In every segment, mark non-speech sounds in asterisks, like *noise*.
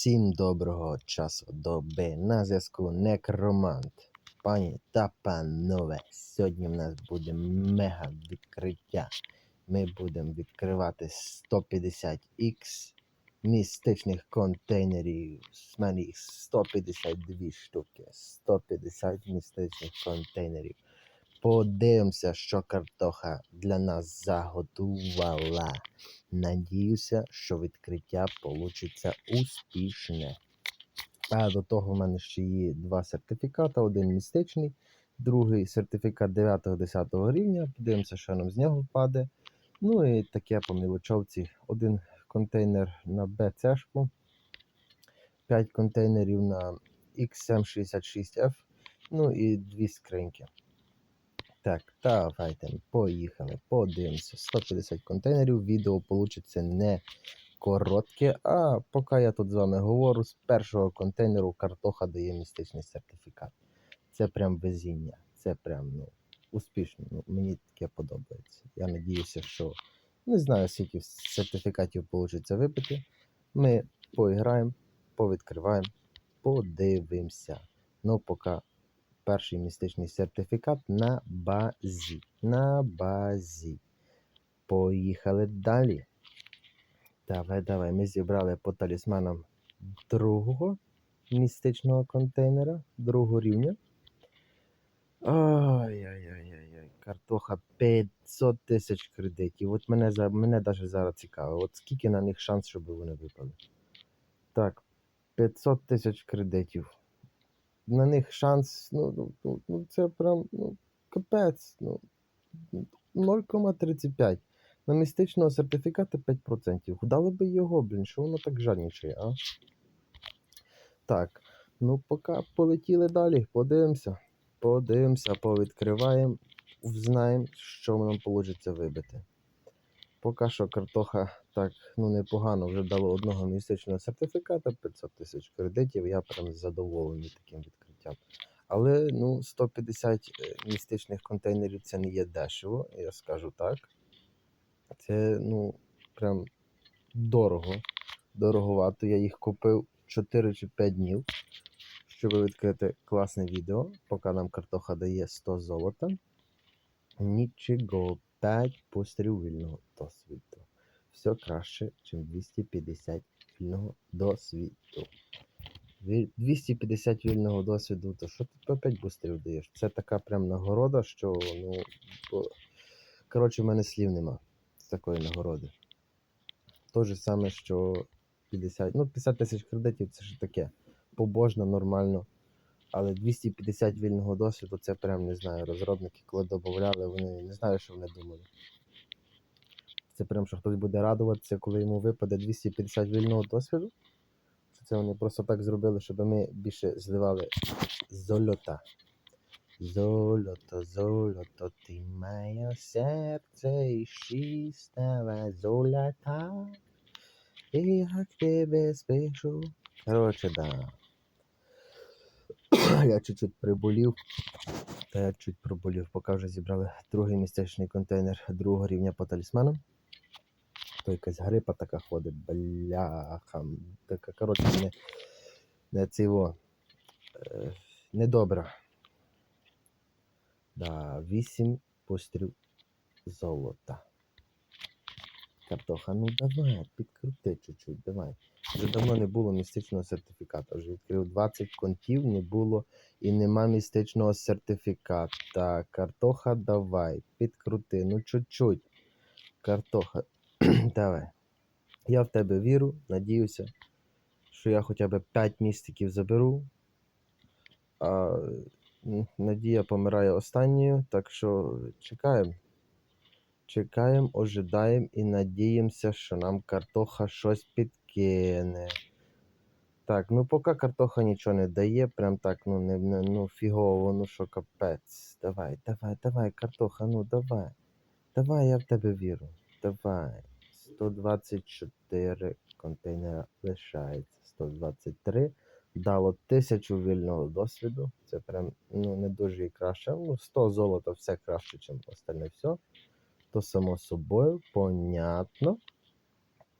Всім доброго часу доби. На зв'язку Некромант. Пані та панове, сьогодні в нас буде мега відкриття. Ми будемо відкривати 150х містичних контейнерів. У мене їх 152 штуки. 150 містичних контейнерів. Подивимося, що картоха для нас заготувала. Надіюся, що відкриття получиться успішне. А до того в мене ще є два сертифікати: один містичний, другий сертифікат 9-10 рівня. Подивимося, що нам з нього впаде. Ну і таке по мілочовці. Один контейнер на БЦ-шку, 5 контейнерів на XM66F, ну і дві скриньки. Так, давайте, поїхали, подивимося. 150 контейнерів. Відео получиться не коротке. А поки я тут з вами говорю, з першого контейнеру картоха дає містичний сертифікат. Це прям везіння. Це прям ну, успішно. Ну, мені таке подобається. Я надіюся, що не знаю, скільки сертифікатів вийде випити. Ми поіграємо, повідкриваємо, подивимося. Ну, поки перший містичний сертифікат на базі. На базі. Поїхали далі. Давай, давай. Ми зібрали по талісманам другого містичного контейнера, другого рівня. Ой-ой-ой, картоха 500 тисяч кредитів. От мене мене навіть зараз цікаво. От скільки на них шанс, щоб вони випали. Так, 500 тисяч кредитів на них шанс, ну, ну, ну, ну це прям ну, капець. ну, 0,35. На містичного сертифіката 5%. Дали би його, блін, що воно так жаднічає, а? Так, ну поки полетіли далі, подивимося. Подивимося, повідкриваємо, знаємо, що нам вийде вибити. Поки що картоха так ну непогано вже дало одного місячного сертифіката, 500 тисяч кредитів. Я прям задоволений таким відкриттям. Але ну 150 містичних контейнерів це не є дешево, я скажу так. Це ну прям дорого. Дороговато. Я їх купив 4 чи 5 днів, щоб відкрити класне відео, поки нам картоха дає 100 золота. Нічого. 5 пострілів вільного досвіду. Все краще, ніж 250 вільного досвіду. 250 вільного досвіду, то що ти по 5 бустерів даєш? Це така прям нагорода, що, ну, бо... коротше, в мене слів нема з такої нагороди. То же саме, що 50, ну, 50 тисяч кредитів це ж таке. Побожно, нормально. Але 250 вільного досвіду це прям не знаю. Розробники, коли додавали, вони не знаю, що вони думали. Це прям, що хтось буде радуватися, коли йому випаде 250 вільного досвіду. Це вони просто так зробили, щоб ми більше зливали золота. Золото, золото, ти моє серце і чистого золота. І як тебе спішу. Короче, да. *clears throat* я чуть-чуть приболів. Та я чуть проболів, поки вже зібрали другий містечний контейнер другого рівня по талісманам. То якась грипа така ходить, бляха. Така, коротше, не не ціво. Е, недобра. Да, 8 постріл золота. Картоха, ну давай, підкрути чуть-чуть, давай. Вже давно не було містичного сертифіката. Вже відкрив 20 контів, не було і нема містичного сертифіката. Картоха, давай, підкрути, ну чуть-чуть. Картоха, *clears throat* давай. Я в тебе вірю, надіюся, що я хоча б 5 містиків заберу. А Надія помирає останньою, так що чекаємо. Чекаємо, ожидаємо і надіємося, що нам картоха щось підкине. Так, ну поки картоха нічого не дає, прям так, ну не, не ну фігово, ну що капець. Давай, давай, давай, картоха, ну давай. Давай, я в тебе віру. Давай. 124 контейнера лишається. 123. Дало 1000 вільного досвіду. Це прям ну, не дуже і краще. Ну, 100 золота все краще, ніж остальне все то само собою, понятно.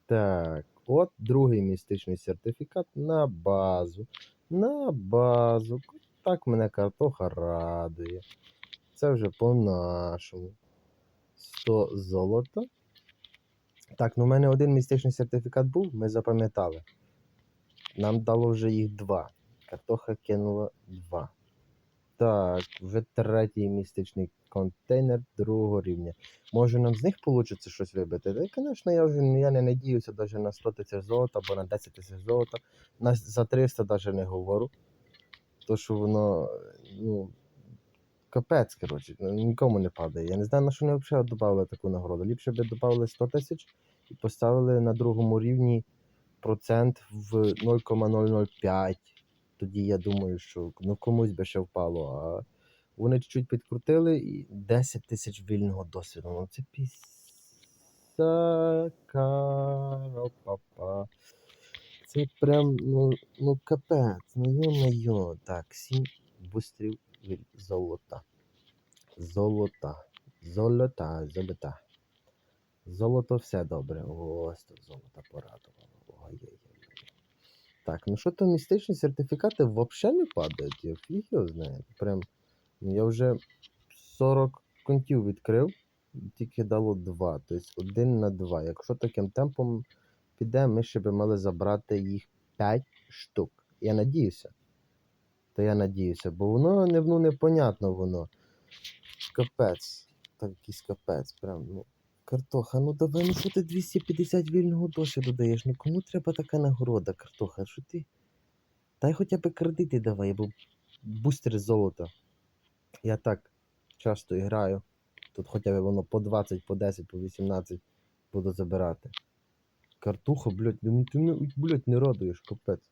Так, От другий містичний сертифікат на базу. На базу. Так мене картоха радує. Це вже по-нашому. 100 золота. Так, ну в мене один містичний сертифікат був, ми запам'ятали. Нам дало вже їх два. Картоха кинула два. Так, вже третій містичний контейнер другого рівня. Може нам з них вийде щось вибити? Та, звісно, я вже я не надіюся навіть на 100 тисяч золота або на 10 тисяч золота. На, за 300 навіть не говорю. То, що воно, ну, капець, коротше, ну, нікому не падає. Я не знаю, на що вони взагалі додали таку нагороду. Ліпше би додали 100 тисяч і поставили на другому рівні процент в 0,005. Тоді я думаю, що ну, комусь би ще впало. А вони чуть-чуть підкрутили і 10 тисяч вільного досвіду. Ну це пісака. Це прям, ну, ну капець, ну йо-моє. Так, 7 бустрів золота. Золота. Золота, золота. Золото все добре. Ось тут золото порадувало. Ой-ой-ой. Так, ну що то містичні сертифікати взагалі не падають. Я фіг його знає. Прям ну, я вже 40 контів відкрив, тільки дало 2. Тобто один на 2. Якщо таким темпом піде, ми ще би мали забрати їх 5 штук. Я надіюся. Та я надіюся, бо воно не, ну, непонятно воно. Капець. Так якийсь капець. Прям, ну. Картоха, ну давай, ну що ти 250 вільного досвіду даєш? Ну кому треба така нагорода, картоха? Що ти? Дай хоча б кредити давай, бо бустер золота. Я так часто граю. Тут хоча б воно по 20, по 10, по 18 буду забирати. Картуха, блядь, ну ти не, блядь, не радуєш, капець.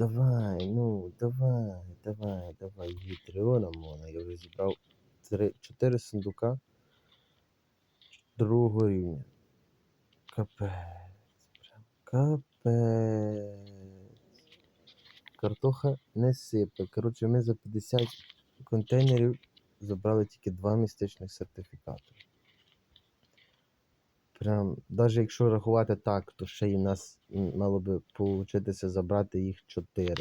Давай, ну, давай, давай, давай, Гітріона можна. Я вже зібрав 3, 4 сундука другого рівня. Капець. Прям капець. Картоха не сипе. Коротше, ми за 50 контейнерів забрали тільки два містичних сертифікати. Прям, навіть якщо рахувати так, то ще й в нас мало би получитися забрати їх 4.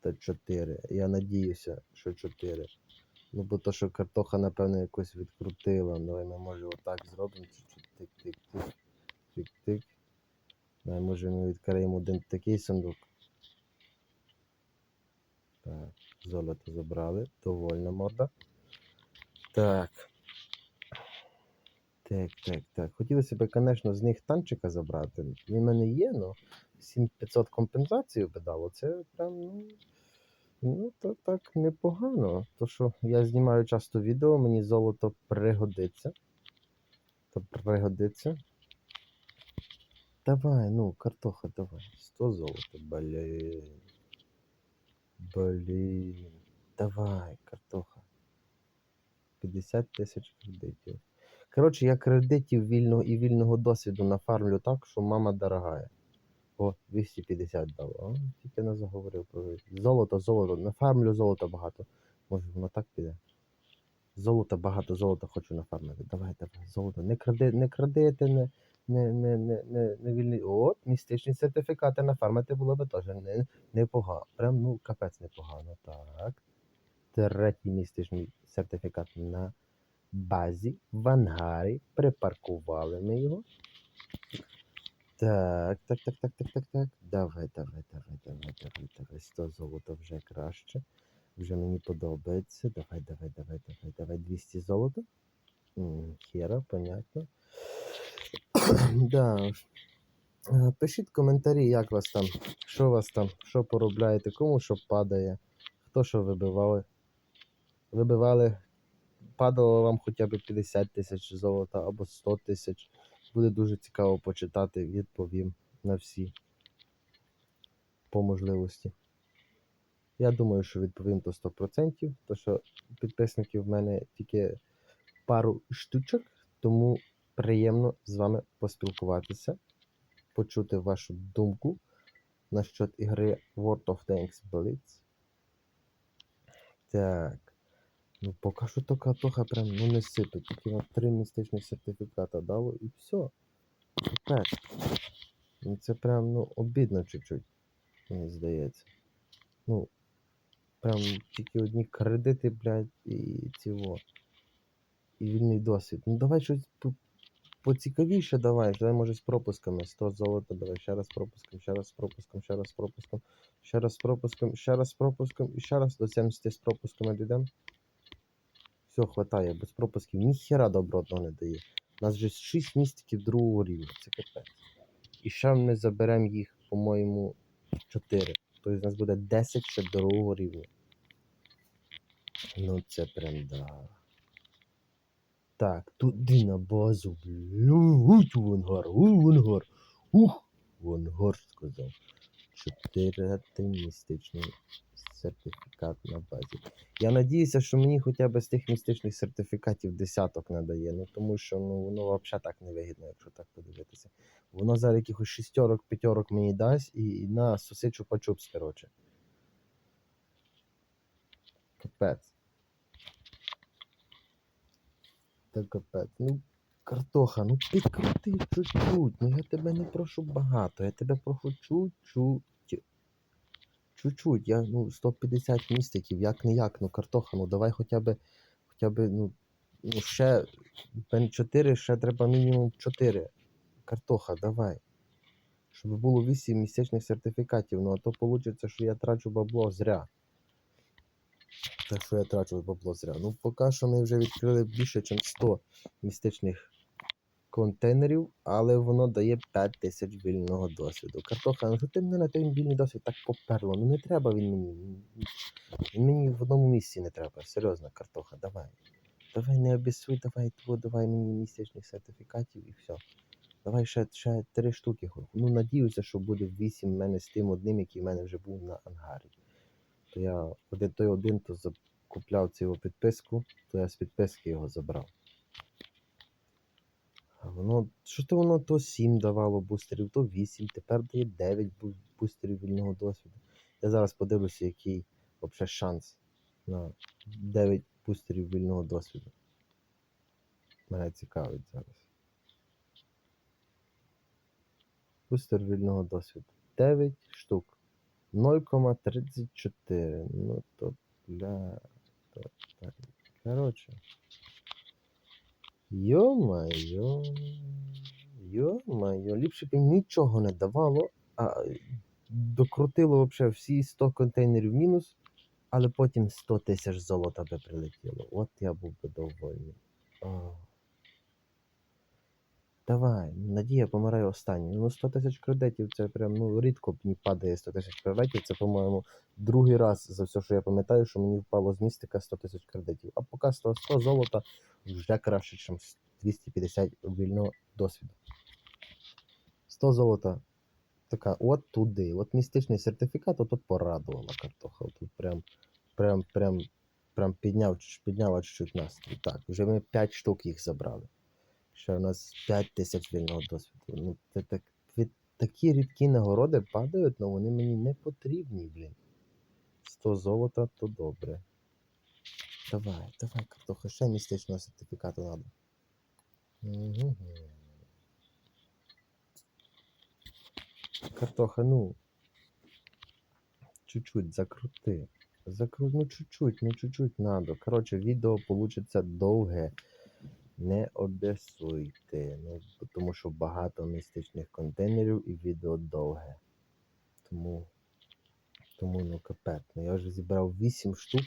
Та 4. Я надіюся, що 4. Ну, бо то, що картоха, напевно, якось відкрутила. Давай ми може отак зробимо. Тик-тик-тик. Тик-тик. Давай, може ми відкриємо один такий сундук. Так, золото забрали. Довольна морда. Так. Так, так, так. Хотілося б, звісно, з них танчика забрати. Він в мене є, але 7500 компенсацію би дало. Це прям, ну. Ну, то так непогано. То що я знімаю часто відео, мені золото пригодиться. То пригодиться. Давай, ну, картоха, давай. 100 золота, блін. Блін. Давай, картоха. 50 тисяч кредитів. Коротше, я кредитів вільного і вільного досвіду нафармлю так, що мама дорогая. О, 250 дало. О, тільки не заговорив про золото, золото. Нафармлю золота багато. Може воно так піде. Золота багато, золота хочу нафармити. Давай, давай, золото. Не кради, не крадити, не, не, не, не, не, не вільний. О, містичні сертифікати нафармити було би теж не, непогано. Прям, ну, капець непогано. Так. Третій містичний сертифікат на базі в ангарі. Припаркували ми його. Так, так, так, так, так, так, так. Давай, давай, давай, давай, давай, давай. 100 золота вже краще. Вже мені подобається. Давай, давай, давай, давай, давай. 200 золота. Хера, понятно. да. Е, Пишіть коментарі, як вас там, що вас там, що поробляєте, кому що падає, хто що вибивали. Вибивали, падало вам хоча б 50 тисяч золота або 100 тисяч. Буде дуже цікаво почитати, відповім на всі по можливості. Я думаю, що відповім до 100%, тому що підписників в мене тільки пару штучок, тому приємно з вами поспілкуватися, почути вашу думку насчет ігри World of Tanks Blitz. Так. Ну, поки що то катоха прям ну, не сипе, тільки на три містичних сертифіката дало і все. Капець. Ну це прям ну, обідно чуть-чуть, мені здається. Ну, прям тільки одні кредити, блядь, і цього. І вільний досвід. Ну давай щось поцікавіше давай. Давай може з пропусками. 100 золота, давай ще раз з пропуском, ще раз пропуском, ще раз пропуском, ще раз пропуском, ще раз пропуском і ще раз до 70 з пропусками дійдемо. Все, хватає, без пропусків ніхера добротного не дає. У нас вже 6 містиків другого рівня. Це капець. І ще ми заберемо їх, по-моєму, 4. Тобто у нас буде 10 ще другого рівня. Ну це прям да. Так, туди на базу, блядь, в ангар, у, в ух, в ангар, сказав. Чотири містичний сертифікат на базі. Я надіюся, що мені хоча б з тих містичних сертифікатів десяток надає, ну тому що ну, воно взагалі так не вигідно, якщо так подивитися. Воно зараз якихось шістьорок, п'ятьорок мені дасть і на сосичу пачупс, коротше. Капець. Та капець. Ну, картоха, ну підкрути чуть-чуть. Ну я тебе не прошу багато, я тебе прошу чуть-чуть. Чуть-чуть, я ну 150 містиків, як не як, ну картоха, ну давай хоча б, хоча б, ну, ну ще пен 4, ще треба мінімум 4. Картоха, давай. Щоб було 8 місячних сертифікатів, ну а то вийде, що я трачу бабло зря. Так що я трачу бабло зря. Ну, поки що ми вже відкрили більше, ніж 100 містичних контейнерів, але воно дає 5 тисяч вільного досвіду. Картоха, ну ти мене на той вільний досвід так поперло? Ну не треба він мені. Він мені в одному місці не треба. Серйозно, картоха, давай. Давай не обіссуй, давай тво, давай мені місячних сертифікатів і все. Давай ще, ще три штуки. Ну, надіюся, що буде 8 в мене з тим одним, який в мене вже був на ангарі. То я один той один, то закупляв цю підписку, то я з підписки його забрав. Воно, що то воно то 7 давало бустерів, то 8, тепер дає 9 бустерів вільного досвіду. Я зараз подивлюся, який взагалі шанс на 9 бустерів вільного досвіду. Мене цікавить зараз. Бустер вільного досвіду. 9 штук. 0,34. Ну то бля. То. Йо-майо. Йо-майо. Ліпше б нічого не давало, а докрутило взагалі всі 100 контейнерів мінус, але потім 100 тисяч золота би прилетіло. От я був би довольний. Давай, Надія помирає останній. Ну 100 тисяч кредитів це прям ну рідко мені падає 100 тисяч кредитів. Це, по-моєму, другий раз за все, що я пам'ятаю, що мені впало з містика 100 тисяч кредитів. А поки 100, 100 золота вже краще, ніж 250 вільного досвіду. 100 золота. Така, от туди. От містичний сертифікат, от тут порадувала картоха. Тут прям, прям, прям, прям підняв, підняла чуть-чуть настрій. Так, вже ми 5 штук їх забрали. Ще у нас 5 тисяч вільного досвіду. Ну, це так, такі рідкі нагороди падають, але вони мені не потрібні, блін. 100 золота, то добре. Давай, давай, картоха, ще містичного сертифікату. Угу. Картоха, ну. Чуть-чуть закрути. Закрути, ну чуть-чуть, ну чуть-чуть надо. Коротше, відео получиться довге. Не обісуйте. Ну, тому що багато містичних контейнерів і відео довге. Тому. Тому ну капець. Ну я вже зібрав 8 штук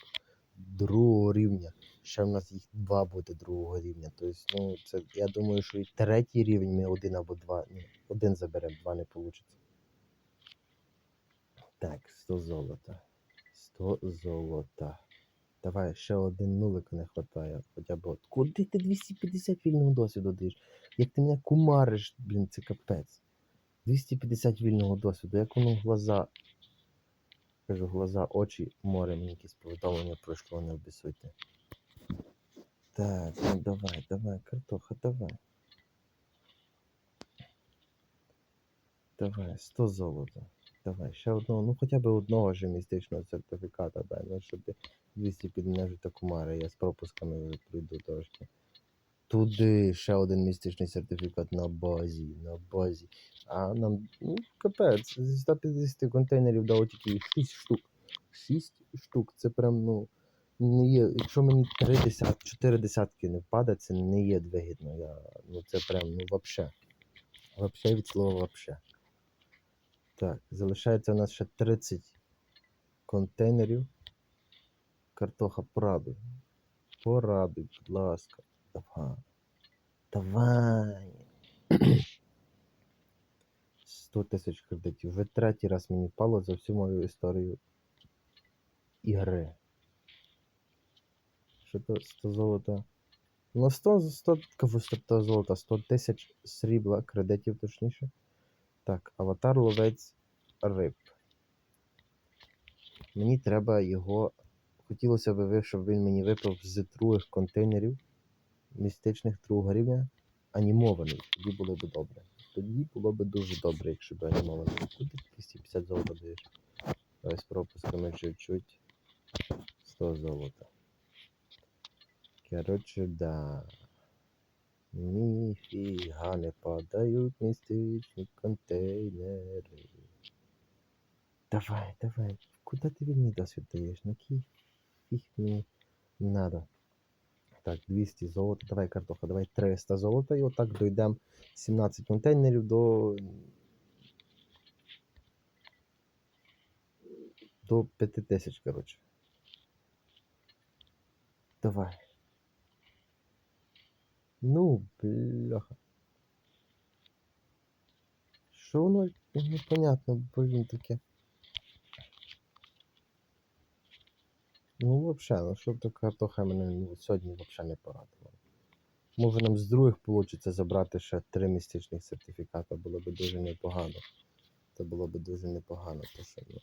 другого рівня. Ще в нас їх два буде другого рівня. Тобто, ну, це, я думаю, що і третій рівень ми один або два. Ні, один заберемо, два не вийде. Так, 100 золота. 100 золота. Давай, ще один нулик не вистачає. Хоча б от. Куди ти 250 вільного досвіду даєш? Як ти мене кумариш, блін, це капець. 250 вільного досвіду, як воно глаза. Кажу, глаза, очі, море, мені якесь повідомлення пройшло, не обісуйте. Так, ну давай, давай, картоха, давай. Давай, 100 золота. Давай, ще одного, ну хоча б одного ж містичного сертифіката дай, ну щоб 200 підмножити кумари, я з пропусками прийду трошки. Туди ще один містичний сертифікат на базі. На базі. А нам, ну, капець, зі 150 контейнерів дало тільки 6 штук. 6 штук. Це прям, ну, не є. Якщо мені 3 десятки, 4 десятки не впаде, це не є вигідно. Я, ну це прям, ну, вообще. Вообще від слова вообще. Так, залишається у нас ще 30 контейнерів. Картоха, порадуй. Порадуй, будь ласка. Давай. Давай. 100 тисяч кредитів. Вже третій раз мені впало за всю мою історію ігри. Що то 100 золота? Ну 100, 100, кажу, 100 золота, 100 тисяч срібла, кредитів точніше. Так, аватар ловець риб. Мені треба його. Хотілося б, щоб він мені випав з других контейнерів містичних другого рівня анімований. Тоді було б добре. Тоді було б дуже добре, якщо б анімований. Куди 250 золота даєш? Давай пропусками чуть-чуть. 100 золота. Коротше, да. Ніфіга не падають містичні контейнери. Давай, давай. Куди ти мені досвід даєш? На який фіг мені надо? Так, 200 золота. Давай, картоха, давай 300 золота. І отак дойдемо 17 контейнерів до. До 5000, коротше. Давай. Ну, бляха. Що воно непонятно, блін, таке. Ну, вообще, ну щоб то картоха мене ну, сьогодні взагалі не порадувала. Може нам з других вийде забрати ще три містичних сертифіката, було б дуже непогано. Це було б дуже непогано, то що ну,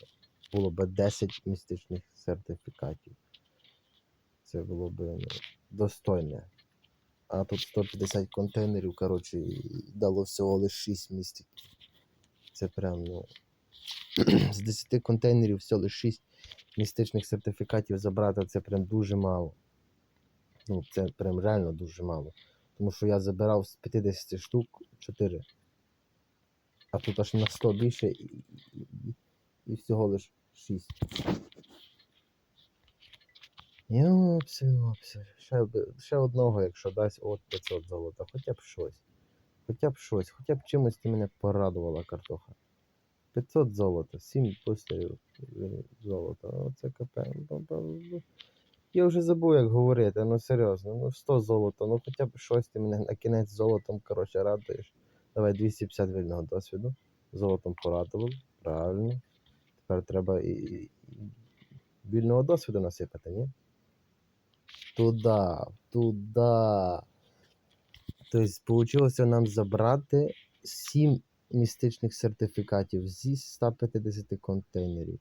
було б 10 містичних сертифікатів. Це було б ну, достойне. А тут 150 контейнерів, коротше, дало всього лише 6 містиків. Це прям, ну. *clears throat* з 10 контейнерів всього лише 6 містичних сертифікатів забрати це прям дуже мало. Ну, це прям реально дуже мало. Тому що я забирав з 50 штук 4. А тут аж на 100 більше і, і, і, всього лиш 6. Йопсі, йопсі. Ще, ще одного, якщо дасть от 500 золота, хоча б щось. Хоча б щось, хоча б чимось ти мене порадувала картоха. 500 золота, 7 постерів золота. Оце. Ба-ба-ба. Я вже забув, як говорити, ну серйозно, ну 100 золота, ну хоча б щось ти мене на кінець золотом, коротше, радуєш. Давай 250 вільного досвіду. Золотом порадував, правильно. Тепер треба і, і, і вільного досвіду насипати, ні? Туда, туда. Тобто, вийшло нам забрати 7 містичних сертифікатів зі 150 контейнерів.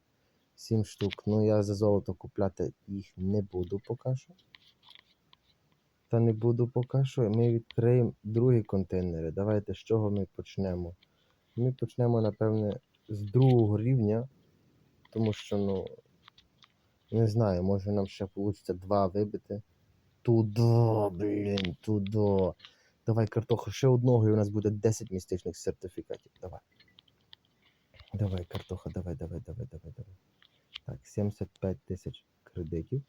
7 штук. Ну я за золото купляти їх не буду поки що. Та не буду поки що. Ми відкриємо другі контейнери. Давайте з чого ми почнемо. Ми почнемо, напевне, з другого рівня. Тому що, ну. Не знаю, може нам ще вийде два вибити. Тудо, блін, тудо. Давай, картоха, ще одного, і у нас буде 10 містичних сертифікатів. Давай. Давай, картоха, давай, давай, давай, давай, давай. Так, 75 тисяч кредитів.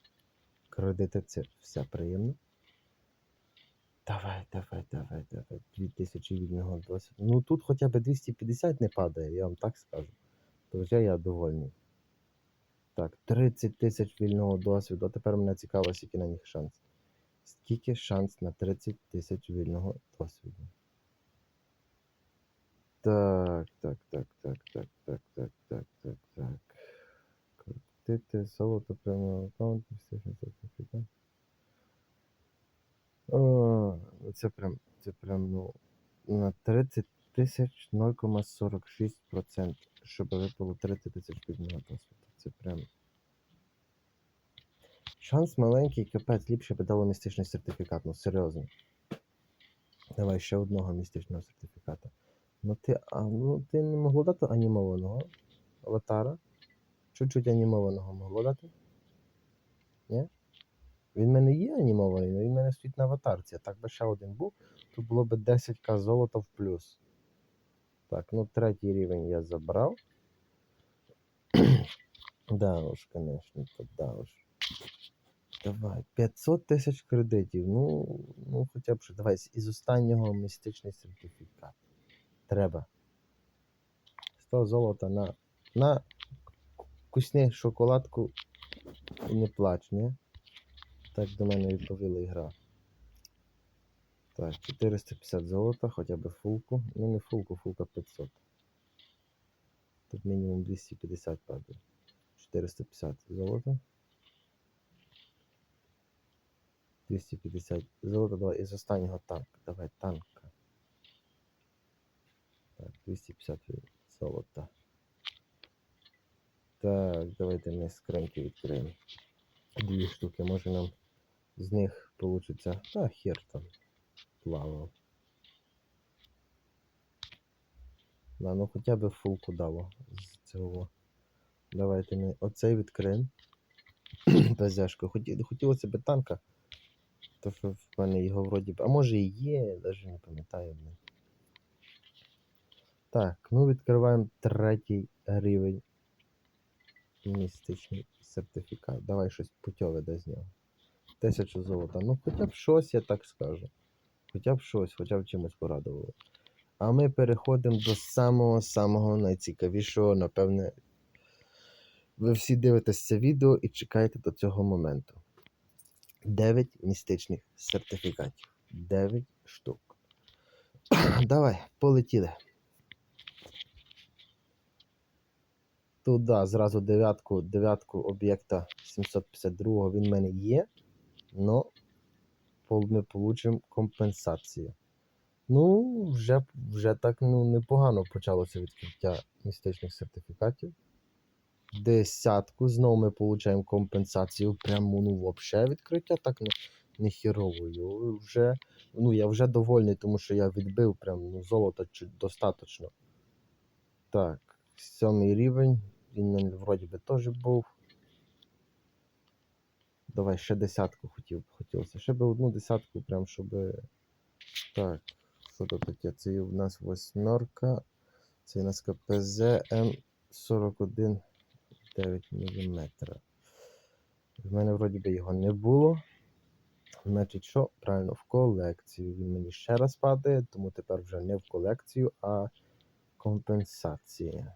Кредити це все приємно. Давай, давай, давай, давай. 2000 вільного досвіду. Ну тут хоча б 250 не падає, я вам так скажу. То вже я довольний. Так, 30 тисяч вільного досвіду. А тепер мене цікаво, скільки на них шанс. Скільки шанс на 30 тисяч вільного досвіду? Так, так, так, так, так, так, так, так, так, так. Крутити золото прямо аккаунт, сертифікат. О, ну це прям, це прям, ну, на 30 тисяч 0,46%, щоб випало 30 тисяч вільного досвіду. Це прям. Шанс маленький, капець, ліпше би дало містичний сертифікат, ну серйозно. Давай ще одного містичного сертифіката. Ну ти, а, ну ти не могло дати анімованого аватара? Чуть-чуть анімованого могло дати? Ні? Він в мене є анімований, але він в мене стоїть на аватарці. А так би ще один був, то було б 10к золота в плюс. Так, ну третій рівень я забрав. *clears throat* да уж, конечно, то да уж. Давай, 500 тисяч кредитів. Ну, ну хоча б що. Давай із останнього містичний сертифікат. Треба. 100 золота на. На вкусні шоколадку і не плач, ні? Так до мене відповіла ігра. Так, 450 золота, хоча б фулку. Ну не фулку, фулка 500. Тут мінімум 250 падає. 450 золота. 250 золота, давай із останнього танка. Давай танка. Так, 250 золота. Так, давайте ми скриньки відкриємо. Дві штуки, може нам з них получиться. Та хер там плавав. Да, ну хоча б фулку дало з цього. Давайте ми оцей відкриємо. *clears throat* ПЗшку. Хотілося б танка. То що в мене його вроді. А може і є, навіть не пам'ятаю. Так, ну відкриваємо третій рівень. Містичний сертифікат. Давай щось путьове де з нього. Тисячу золота. Ну хоча б щось, я так скажу. Хоча б щось, хоча б чимось порадувало. А ми переходимо до самого-самого найцікавішого, напевне. Ви всі дивитесь це відео і чекаєте до цього моменту. 9 містичних сертифікатів. 9 штук. *clears throat* Давай, полетіли. Туди зразу дев'ятку, дев'ятку об'єкта 752 він в мене є. Но ми получимо компенсацію. Ну, вже, вже так ну, непогано почалося відкриття містичних сертифікатів. Десятку. Знову ми отримуємо компенсацію. Прямо ну, взагалі відкриття так не, не хіровою. Вже, ну, я вже довольний, тому що я відбив прям ну, золота чуть достатньо. Так, сьомий рівень. Він вроді би теж був. Давай ще десятку хотів, хотілося. Ще би одну десятку, прям щоб. Так, що тут таке? Це у нас восьмерка. Це у нас КПЗ М41 9 мм. В мене вроді би його не було. Значить, що? Правильно, в колекцію. Він мені ще раз падає, тому тепер вже не в колекцію, а компенсація.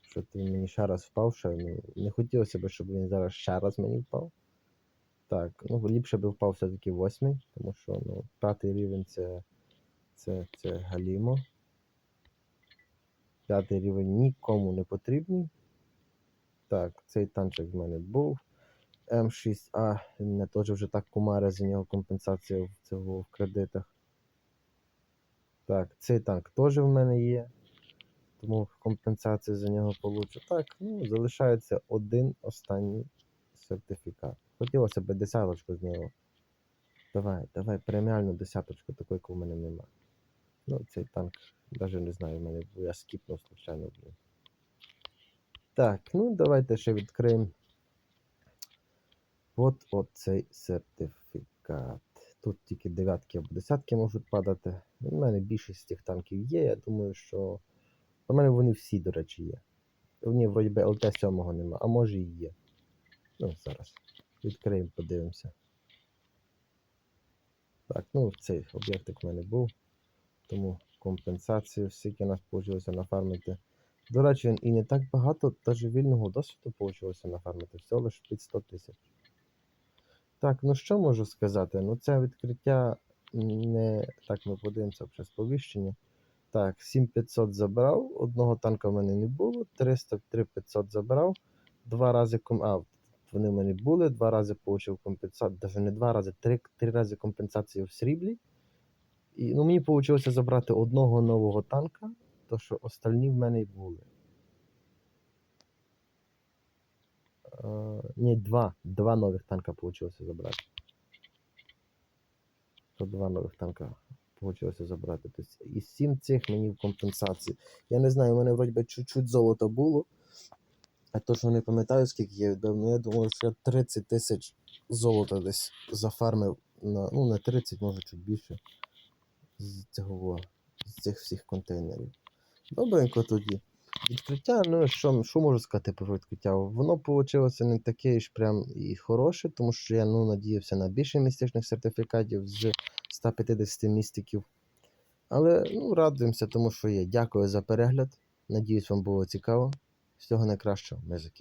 Що ти мені ще раз впав, ну, не хотілося б, щоб він зараз ще раз мені впав. Так, ну ліпше би впав все-таки восьмий, тому що ну, п'ятий рівень це, це, це галімо. П'ятий рівень нікому не потрібний. Так, цей танчик в мене був. М6А, він мене теж вже так кумаре за нього компенсація в в кредитах. Так, цей танк теж в мене є. Тому компенсацію за нього получу. Так, ну, залишається один останній сертифікат. Хотілося б десяточку з нього. Давай, давай, преміальну десяточку, такої, як у мене нема. Ну, цей танк, навіть не знаю, в мене я скіпнув случайно. Блін. Так, ну давайте ще відкриємо. От оцей сертифікат. Тут тільки дев'ятки або десятки можуть падати. У мене більшість цих танків є. Я думаю, що. У мене вони всі, до речі, є. Ні, вроді би ЛТ 7 нема, а може і є. Ну, зараз. Відкриємо, подивимося. Так, ну цей об'єктик в мене був. Тому компенсацію, скільки нас вийшло нафармити. До речі, і не так багато, навіть вільного досвіду вийшло нафармити. Всього лише під 100 тисяч. Так, ну що можу сказати? Ну, це відкриття не. Так, ми подивимося вже сповіщення. Так, 7500 забрав, одного танка в мене не було, 303 500 забрав, два рази ком... А, вони в мене були, два рази отримав компенсацію, навіть не два рази, три, три рази компенсацію в сріблі. І ну, мені вийшло забрати одного нового танка, то що остальні в мене й були. Е, ні, два. Два нових танка вийшло забрати. То два нових танка вийшло забрати. Тобто із сім цих мені в компенсації. Я не знаю, у мене вроді би чуть-чуть золота було. А то, що не пам'ятаю, скільки я віддав, ну я думаю, що я 30 тисяч золота десь зафармив на, ну, на 30, може чуть більше. З цього з цих всіх контейнерів. Добренько тоді. Відкриття, ну що, що можу сказати про відкриття? Воно вийшло не таке ж прям і хороше, тому що я ну, надіявся на більше містичних сертифікатів з 150 містиків. Але ну, радуємося тому, що є. Дякую за перегляд. Надіюсь, вам було цікаво. Всього найкращого, ми закінчили.